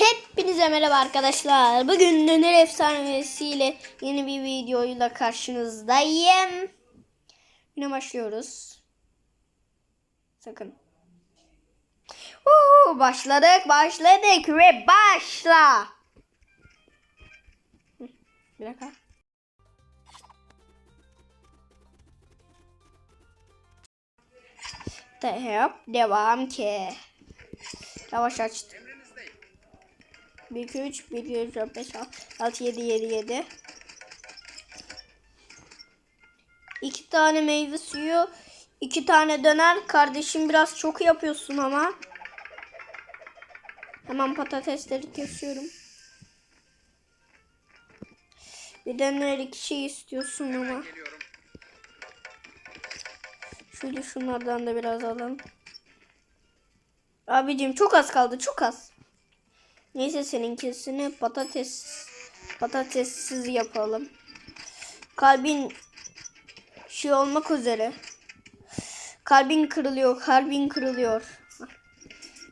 Hepinize merhaba arkadaşlar. Bugün Döner Efsanesiyle yeni bir videoyla karşınızdayım. Yine başlıyoruz. Sakın. Uuu, başladık, başladık ve başla. Bir dakika. De hop, devam ki. Yavaş açtım. 1 2 3 1 2 3 4 5 6 7 7 7 2 tane meyve suyu, 2 tane döner. Kardeşim biraz çok yapıyorsun ama. Hemen patatesleri kesiyorum. Bir döner iki şey istiyorsun ama. Şöyle şunlardan da biraz alalım. Abicim çok az kaldı çok az. Neyse seninkisini patates patatessiz yapalım. Kalbin şey olmak üzere. Kalbin kırılıyor, kalbin kırılıyor.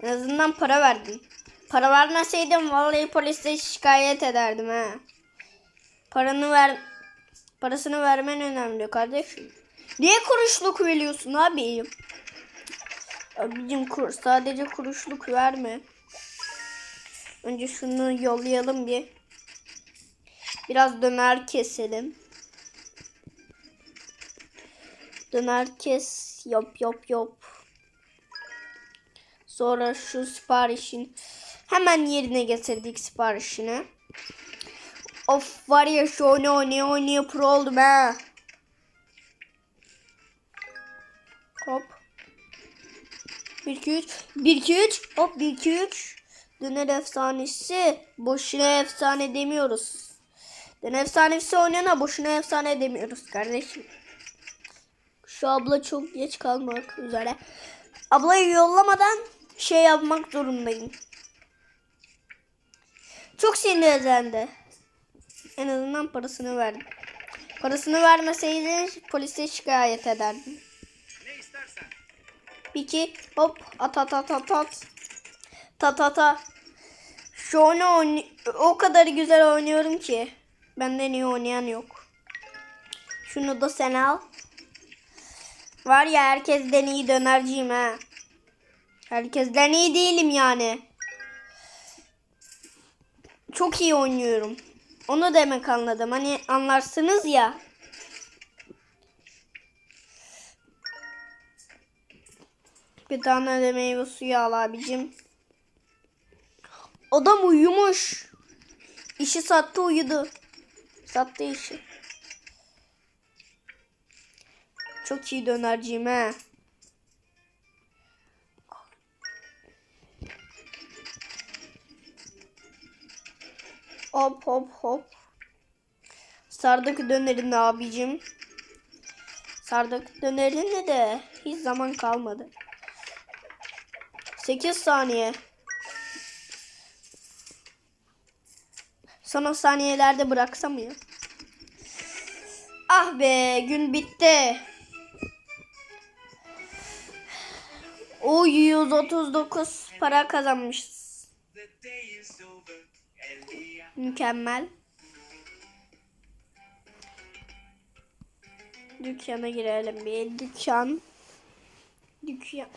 En azından para verdin. Para vermeseydim vallahi polise şikayet ederdim ha. Paranı ver parasını vermen önemli kardeşim. Niye kuruşluk veriyorsun abi? Abicim kur, sadece kuruşluk verme. Önce şunu yollayalım bir. Biraz döner keselim. Döner kes. Yap yap yap. Sonra şu siparişin hemen yerine getirdik siparişini. Of var ya şu oyunu oynaya oynaya pro oldum ha. Hop. 1 2 3 1 2 3 hop 1 2 3 Döner efsanesi boşuna efsane demiyoruz. Döner efsanesi oynayana boşuna efsane demiyoruz kardeşim. Şu abla çok geç kalmak üzere. Ablayı yollamadan şey yapmak zorundayım. Çok sinirlendi. En azından parasını verdim. Parasını vermeseydi polise şikayet ederdim. Peki hop at at at at at. Ta ta ta. Şu oyunu o kadar güzel oynuyorum ki. Benden iyi oynayan yok. Şunu da sen al. Var ya herkesten iyi dönerciyim ha. Herkesten iyi değilim yani. Çok iyi oynuyorum. Onu demek anladım. Hani anlarsınız ya. Bir tane de meyve suyu al abicim. Adam uyumuş. İşi sattı uyudu. Sattı işi. Çok iyi dönerciyim he. Hop hop hop. Sardık dönerini abicim. Sardık dönerini de hiç zaman kalmadı. 8 saniye. Son saniyelerde bıraksam ya. Ah be gün bitti. O 139 para kazanmışız. Mükemmel. Dükkana girelim bir dükkan. Dükkan.